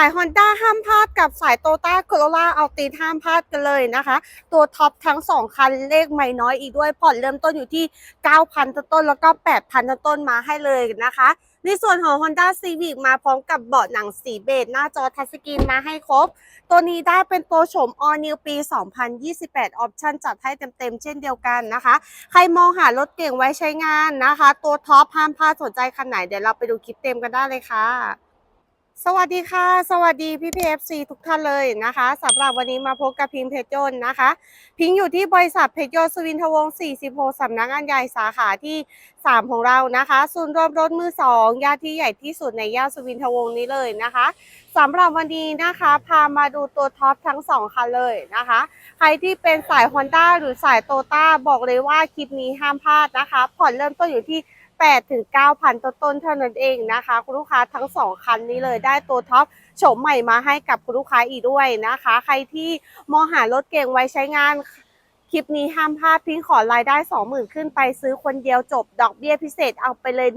าย Honda ห้ามพลาดกับสาย Toyota Corolla a l t i ห้ามพลาดกันเลยนะคะ ตัวท็อปทั้ง 2 คันเลขไม่น้อยอีกด้วยผ่อนเริ่มต้นอยู่ที่ 9,000 ต้นแล้วก็ 8,000 ต้นมาให้เลยนะคะ ในส่วนของ Honda Civic มาพร้อมกับเบาะหนังสีเบจหน้าจอทัชสกรีนมาให้ครบ ตัวนี้ได้เป็นตัวโฉม All New ปี 2028 ออปชั่นจัดให้เต็มๆ เช่นเดียวกันนะคะ ใครมองหารถเก่งไว้ใช้งานนะคะ ตัวท็อปห้ามพลาดสนใจคันไหนเดี๋ยวเราไปดูคลิปเต็มกันได้เลยค่ะ สวัสดีค่ะ สวัสดีพี่พีเอฟซีทุกท่านเลยนะคะสำหรับวันนี้มาพบกับพิงค์เพชรยนต์นะคะ พิงค์อยู่ที่บริษัทเพชรยนต์สุวินทวงศ์46สำนักงานใหญ่สาขาที่ 3 ของเรานะคะศูนย์รวมรถมือ 2 ย่านที่ใหญ่ที่สุดในย่านสุวินทวงศ์นี้เลยนะคะสำหรับวันนี้นะคะพามาดูตัวท็อปทั้ง 2 คันเลยนะคะ ใครที่เป็นสาย Honda หรือสายโตต้าบอกเลยว่าคลิปนี้ห้ามพลาดนะคะ ผ่อนเริ่มต้นอยู่ที่ 8ถึง9,000 ต้นต้นเท่านั้นเองนะคะ คุณลูกค้าทั้ง 2 คันนี้เลยได้ตัวท็อปโฉมใหม่มาให้กับคุณลูกค้าอีกด้วยนะคะ ใครที่มองหารถเก่งไว้ใช้งาน คลิปนี้ห้ามพลาดพิงขอรายได้ 20,000 ขึ้นไปซื้อคนเดียวจบ ดอกเบี้ยพิเศษเอาไปเลย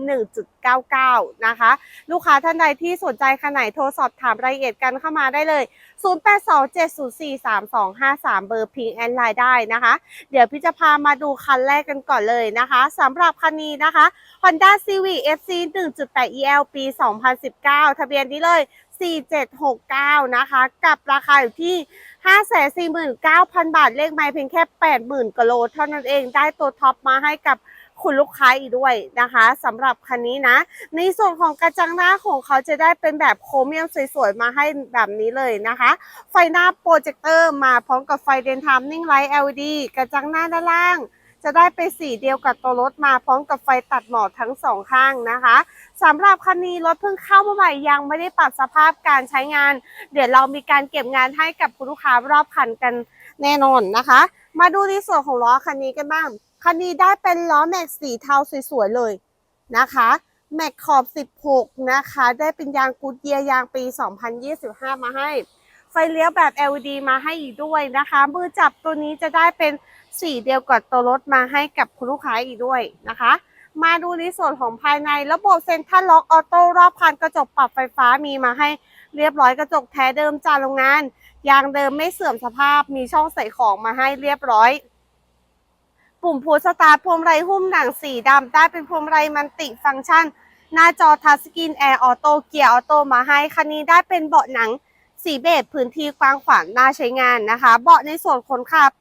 1.99 นะคะ ลูกค้าท่านใดที่สนใจคันไหนโทรสอบถามรายละเอียดกันเข้ามาได้เลย 0827043253 เบอร์พิงแอนไลน์ได้นะคะ เดี๋ยวพี่จะพามาดูคันแรกกันก่อนเลยนะคะสำหรับคันนี้นะคะ Honda Civic FC 1.8 EL ปี 2019 ทะเบียนนี้เลย 4769 นะคะ กับราคาอยู่ที่ 549,000บาทเลขไม้เพียงแค่80,000กโลเท่านั้นเองได้ตัวท็อปมาให้กับคุณลูกค้าอีกด้วยนะคะสำหรับคันนี้นะ ในส่วนของกระจังหน้าของเขาจะได้เป็นแบบโครเมียมสวยๆ มาให้แบบนี้เลยนะคะ ไฟหน้าโปรเจคเตอร์มาพร้อมกับไฟเดนทามนิ่งไลท์ LED กระจังหน้าด้านล่าง จะได้เป็นสีเดียวกับตัวรถมาพร้อมกับไฟตัดหมอกทั้งสองข้างนะคะสำหรับคันนี้รถเพิ่งเข้ามาใหม่ยังไม่ได้ปรับสภาพการใช้งาน เดี๋ยวเรามีการเก็บงานให้กับคุณลูกค้ารอบคันกันแน่นอนนะคะ มาดูในส่วนของล้อคันนี้กันบ้าง คันนี้ได้เป็นล้อแม็กสีเทาสวยๆเลยนะคะแม็กขอบ 16 นะคะ ได้เป็นยางกูดเยียร์ยางปี 2025 มาให้ ไฟเลี้ยวแบบ LED มาให้อีกด้วยนะคะ มือจับตัวนี้จะได้เป็น สีเดียวกับตัวรถมาให้กับคุณลูกค้าอีกด้วยนะคะ มาดูในส่วนของภายในระบบเซ็นทรัลล็อกออโต้รอบคันกระจกปรับไฟฟ้ามีมาให้เรียบร้อยกระจกแท้เดิมจากโรงงานยางเดิมไม่เสื่อมสภาพมีช่องใส่ของมาให้เรียบร้อย ปุ่มพูสตาร์ทพวงมาลัยหุ้มหนังสีดำได้เป็นพวงมาลัยมันติฟังก์ชัน หน้าจอทัชสกรีนแอร์ออโต้เกียร์ออโต้มาให้คันนี้ได้เป็นเบาะหนังสีเบจพื้นที่กว้างขวางน่าใช้งานนะคะ เบาะในส่วนคนขับ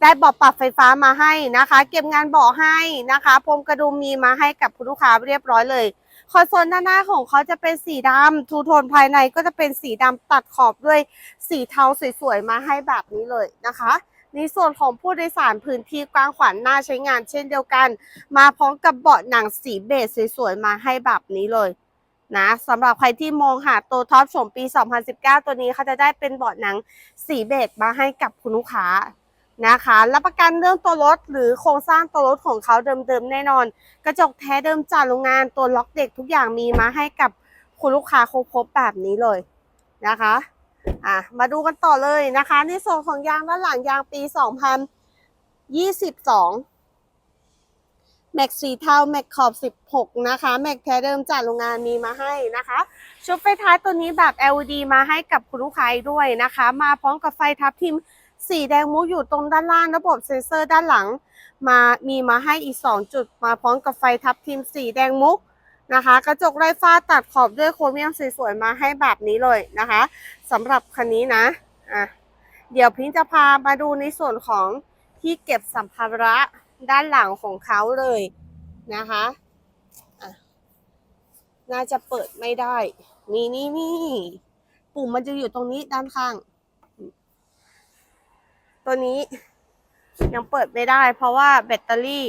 ได้เบาะปรับไฟฟ้ามาให้นะคะ เก็บงานเบาะให้นะคะพรมกระดุมมีมาให้กับคุณลูกค้าเรียบร้อยเลยคอนโซลด้านหน้าของเขาจะเป็นสีดำทูโทนภายในก็จะเป็นสีดำตัดขอบด้วยสีเทาสวยๆมาให้แบบนี้เลยนะคะในส่วนของผู้โดยสารพื้นที่กว้างขวางน่าใช้งานเช่นเดียวกัน มาพร้อมกับเบาะหนังสีเบจสวยๆมาให้แบบนี้เลยนะสำหรับใครที่มองหาตัวท็อปชมปี 2019 ตัวนี้เขาจะได้เป็นเบาะหนังสีเบจมาให้กับคุณลูกค้า นะคะรับประกันเรื่องตัวรถหรือโครงสร้างตัวรถของเขาเดิมๆแน่นอน กระจกแท้เดิมจากโรงงานตัวล็อกเด็กทุกอย่างมีมาให้กับคุณลูกค้าครบๆแบบนี้เลยนะคะอะมาดูกันต่อเลยนะคะในส่วนของยางด้านหลังยางปี 2022แม็กสีเทาแม็กขอบ 16 นะคะแม็กแท้เดิมจากโรงงานมีมาให้นะคะชุดไฟท้ายตัวนี้แบบ LED มาให้กับคุณลูกค้าด้วยนะคะ มาพร้อมกับไฟทับทิม สีแดงมุกอยู่ตรงด้านล่างระบบเซ็นเซอร์ด้านหลัง มามีมาให้อีก 2 จุดมาพร้อมกับไฟทับทิมสีแดงมุกนะคะ กระจกไร้ฟ้าตัดขอบด้วยโครเมียมสวยๆมาให้แบบนี้เลยนะคะสำหรับคันนี้นะอะเดี๋ยวพิงจะพามาดูในส่วนของที่เก็บสัมภาระด้านหลังของเขาเลยนะคะะน่าจะเปิดไม่ได้ นี่นี่นี่ปุ่มมันจะอยู่ตรงนี้ด้านข้าง ตัวนี้ยังเปิดไม่ได้ เพราะว่าแบตเตอรี่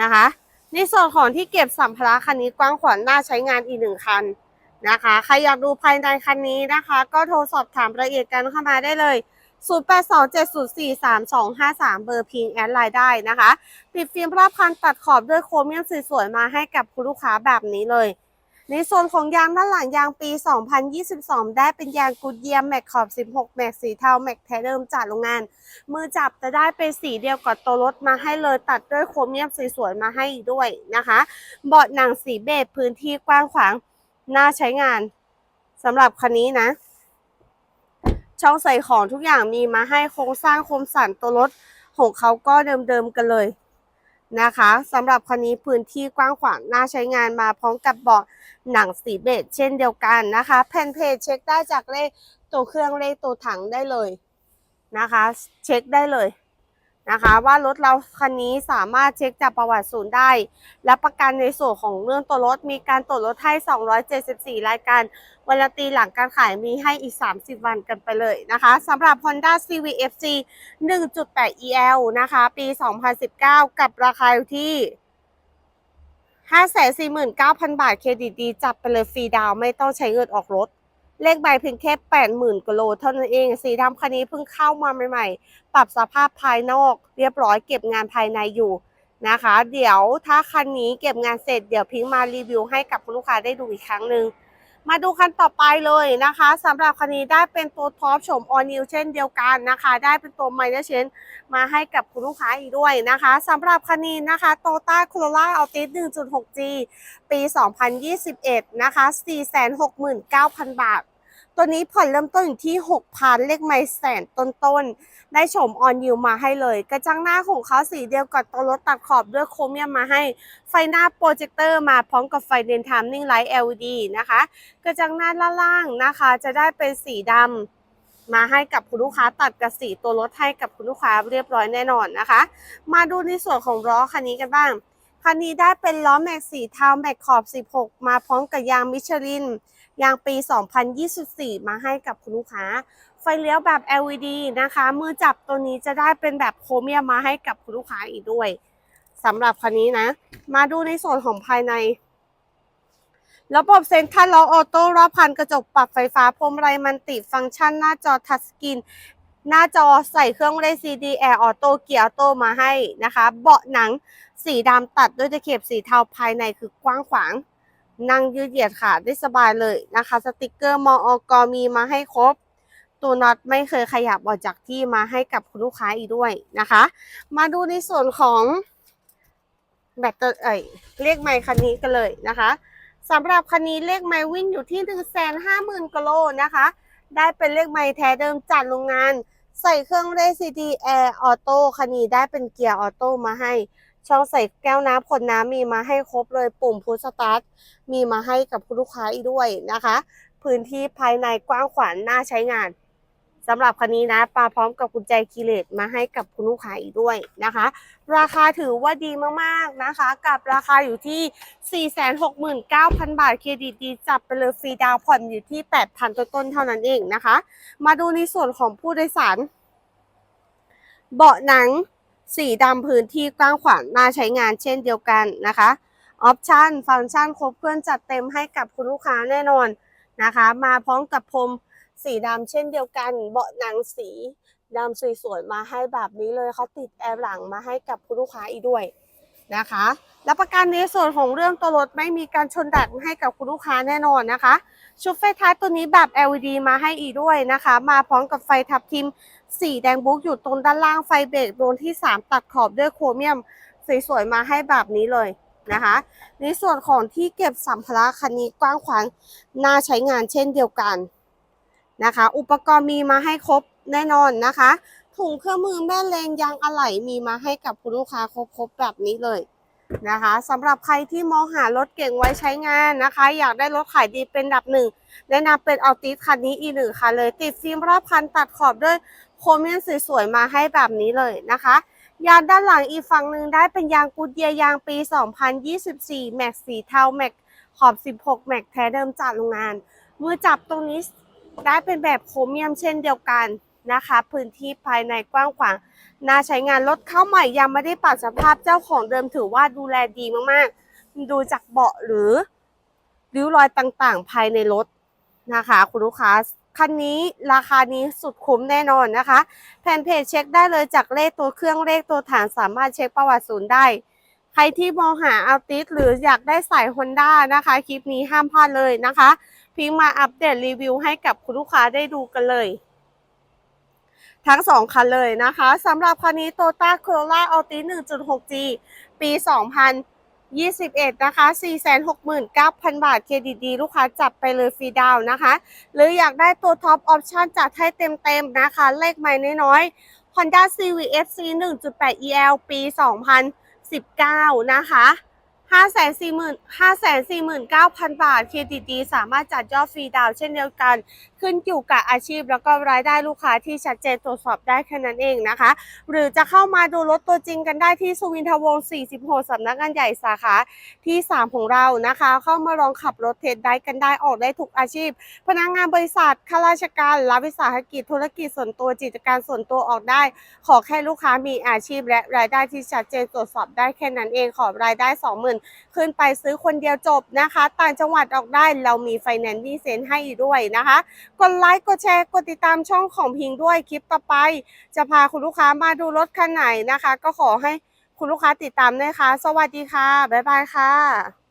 นะคะ ในส่วนของที่เก็บสัมภาระคันนี้กว้างขวางน่าใช้งานอีกหนึ่งคันนะคะใครอยากดูภายในคันนี้นะคะ ก็โทรสอบถามรายละเอียดกันเข้ามาได้เลย 0827043253 เบอร์พิงแอดไลน์ได้นะคะ ติดฟิล์มรอบคันตัดขอบด้วยโครเมียมสวยๆมาให้กับคุณลูกค้าแบบนี้เลย ในส่วนของยางด้านหลังยางปี 2022 ได้เป็นยางกูดเยียมแม็กขอบ 16 แม็กสีเทาแม็กแท้เดิมจากโรงงาน มือจับจะได้เป็นสีเดียวกับตัวรถมาให้เลยตัดด้วยโครเมียมสวยๆมาให้ด้วยนะคะ เบาะหนังสีเบจพื้นที่กว้างขวางน่าใช้งานสำหรับคันนี้นะ ช่องใส่ของทุกอย่างมีมาให้โครงสร้างคมสันตัวรถของเขาก็เดิมๆกันเลย นะคะสำหรับคันนี้พื้นที่กว้างขวางน่าใช้งานมาพร้อมกับเบาะหนังสีเบจเช่นเดียวกันนะคะ แผ่นเพจเช็คได้จากเลขตัวเครื่องเลขตัวถังได้เลยนะคะ เช็คได้เลย นะคะ ว่ารถเราคันนี้สามารถเช็คจากประวัติศูนย์ได้ และประกันในส่วนของเรื่องตัวรถมีการตรวจรถให้ 274 รายการวันละตีหลังการขายมีให้อีก 30 วันกันไปเลยนะคะสำหรับ Honda CVFC 1.8 EL นะคะ ปี 2019 กับราคาอยู่ที่549,000 บาทเครดิตดีจับไปเลยฟรีดาวไม่ต้องใช้เงินออกรถ เลขใบเพียงแค่80,000กิโลเท่านั้นเอง สีดำคันนี้เพิ่งเข้ามาใหม่ๆ ปรับสภาพภายนอก เรียบร้อยเก็บงานภายในอยู่นะคะ เดี๋ยวถ้าคันนี้เก็บงานเสร็จเดี๋ยวพิงมารีวิวให้กับคุณลูกค้าได้ดูอีกครั้งหนึ่งมาดูคันต่อไปเลยนะคะสำหรับคันนี้ได้เป็นตัวท็อปโฉมออนิวเช่นเดียวกันนะคะ ได้เป็นตัวไมเนอร์เชนมาให้กับคุณลูกค้าอีกด้วยนะคะสำหรับคันนี้นะคะโตต้าโคโรล่าอัลติส 1.6G ปี 2021 นะคะ 469,000 บาท ตัวนี้ผ่อนเริ่มต้นอยู่ที่ 6,000 เลขไม่แสนต้นๆ ได้โฉมออนยูมาให้เลย กระจังหน้าของเขาสีเดียวกับตัวรถตัดขอบด้วยโครเมียมมาให้ ไฟหน้าโปรเจคเตอร์มาพร้อมกับไฟเดนทามนิ่งไลท์ LED นะคะ กระจังหน้าล่างๆนะคะ จะได้เป็นสีดำมาให้กับคุณลูกค้าตัดกับสีตัวรถให้กับคุณลูกค้าเรียบร้อยแน่นอนนะคะ มาดูในส่วนของล้อคันนี้กันบ้าง คันนี้ได้เป็นล้อแม็กสีเทาแม็กขอบ 16 มาพร้อมกับยางมิชลิน ยางปี 2024 มาให้กับคุณลูกค้า ไฟเลี้ยวแบบ LED นะคะ มือจับตัวนี้จะได้เป็นแบบโครเมียมมาให้กับคุณลูกค้าอีกด้วยสำหรับคันนี้นะ มาดูในส่วนของภายในระบบเซ็นทรัลล็อกออโต้รอบคันกระจกปรับไฟฟ้าพรมไรมันติฟังก์ชันหน้าจอทัชสกรีนหน้าจอใส่เครื่องเล่นซีดีแอร์ออโต้เกียร์ออโต้มาให้นะคะ เบาะหนังสีดำตัดด้วยตะเข็บสีเทาภายในคือกว้างขวาง นั่งยืดเหยียดขาได้สบายเลยนะคะ สติกเกอร์มออกมีมาให้ครบ ตัวน็อตไม่เคยขยับออกจากที่มาให้กับคุณลูกค้าอีกด้วยนะคะ มาดูในส่วนของแบตเตอรี่เอ้ยเลขไมค์คันนี้กันเลยนะคะสำหรับคันนี้เลขไมค์วิ่งอยู่ที่1 5 0 0 0 0กิโลนะคะ ได้เป็นเลขไมค์แท้เดิมจัดโรงงาน ใส่เครื่องเรซีดีแอร์ออโต้คันนี้ได้เป็นเกียร์ออโต้มาให้ ช่องใส่แก้วน้ำขวดน้ำมีมาให้ครบเลยปุ่มพุชสตาร์ทมีมาให้กับคุณลูกค้าอีกด้วยนะคะ พื้นที่ภายในกว้างขวางน่าใช้งานสำหรับคันนี้นะปาพร้อมกับกุญแจคีเลสมาให้กับคุณลูกค้าอีกด้วยนะคะ ราคาถือว่าดีมากๆนะคะ กับราคาอยู่ที่ 469,000 บาทเครดิตดีจับไปเลยฟรีดาวผ่อนอยู่ที่ 8,000 ต้นๆเท่านั้นเองนะคะ มาดูในส่วนของผู้โดยสาร เบาะหนัง สีดำพื้นที่กว้างขวางน่าใช้งานเช่นเดียวกันนะคะออปชันฟังก์ชันครบเครื่องจัดเต็มให้กับคุณลูกค้าแน่นอนนะคะ มาพร้อมกับพรมสีดำเช่นเดียวกัน เบาะหนังสีดำสวยๆมาให้แบบนี้เลยเขาติดแอร์หลังมาให้กับคุณลูกค้าอีกด้วย นะคะและประกันในส่วนของเรื่องตัวรถไม่มีการชนดัดให้กับคุณลูกค้าแน่นอนนะคะ ชุดไฟท้ายตัวนี้แบบ LED มาให้อีกด้วยนะคะ มาพร้อมกับไฟทับทิมสีแดงบุ๊กอยู่ตรงด้านล่างไฟเบรกดวงที่ 3 ตัดขอบด้วยโครเมียมสวยๆมาให้แบบนี้เลยนะคะ ในส่วนของที่เก็บสัมภาระคันนี้กว้างขวางน่าใช้งานเช่นเดียวกันนะคะ อุปกรณ์มีมาให้ครบแน่นอนนะคะ ถุงเครื่องมือแม่แรงยางอะไหล่มีมาให้กับคุณลูกค้าครบๆแบบนี้เลยนะคะสำหรับใครที่มองหารถเก่งไว้ใช้งานนะคะ อยากได้รถขายดีเป็นดับหนึ่งแนะนำเป็นอัลติสคันนี้อีหนึ่งคันเลย ติดฟิล์มรอบคันตัดขอบด้วยโครเมียมสวยๆมาให้แบบนี้เลยนะคะ ยางด้านหลังอีกฝั่งหนึ่งได้เป็นยางกูดเยียร์ยางปี 2024 แม็กสีเทาแม็กขอบ 16 แม็กแท้เดิมจากโรงงาน มือจับตรงนี้ได้เป็นแบบโครเมียมเช่นเดียวกัน นะคะ พื้นที่ภายในกว้างขวางน่าใช้งานรถเข้าใหม่ยังไม่ได้ปรับสภาพเจ้าของเดิมถือว่าดูแลดีมากๆ ดูจากเบาะหรือริ้วรอยต่างๆ ภายในรถนะคะ คุณลูกค้าคันนี้ราคานี้สุดคุ้มแน่นอนนะคะแผ่นเพจเช็คได้เลยจากเลขตัวเครื่องเลขตัวฐานสามารถเช็คประวัติศูนย์ได้ ใครที่มองหาอัลติสหรืออยากได้สายฮอนด้านะคะ คลิปนี้ห้ามพลาดเลยนะคะ พิงมาอัปเดตรีวิวให้กับคุณลูกค้าได้ดูกันเลย ทั้งสองคันเลยนะคะสำหรับคันนี้ Toyota Corolla Altis 1.6G ปี 2021 นะคะ 469,000 บาท เครดิตดีลูกค้าจับไปเลยฟรีดาวนะคะ หรืออยากได้ตัวท็อปออปชั่นจัดให้เต็มๆนะคะ เลขใหม่น้อยๆ Honda CVFC 1.8 EL ปี 2019 นะคะ 540,000 549,000 บาท เครดิตดีสามารถจัดยอดฟรีดาวเช่นเดียวกัน ขึ้นอยู่กับอาชีพแล้วก็รายได้ลูกค้าที่ชัดเจนตรวจสอบได้แค่นั้นเองนะคะ หรือจะเข้ามาดูรถตัวจริงกันได้ที่สุวินทวงศ์46สำนักงานใหญ่สาขาที่ 3 ของเรานะคะ เข้ามาลองขับรถเทสได้กันได้ออกได้ทุกอาชีพ พนักงานบริษัทข้าราชการรับวิสาหกิจธุรกิจส่วนตัวกิจการส่วนตัวออกได้ ขอแค่ลูกค้ามีอาชีพและรายได้ที่ชัดเจนตรวจสอบได้แค่นั้นเองขอรายได้ 20,000ขึ้นไปซื้อคนเดียวจบนะคะ ต่างจังหวัดออกได้เรามีไฟแนนซ์ดีเซนให้ด้วยนะคะ กดไลค์กดแชร์กดติดตามช่องของพิงด้วยคลิปต่อไป จะพาคุณลูกค้ามาดูรถคันไหนนะคะ ก็ขอให้คุณลูกค้าติดตามนะคะ สวัสดีค่ะ บ๊ายบายค่ะ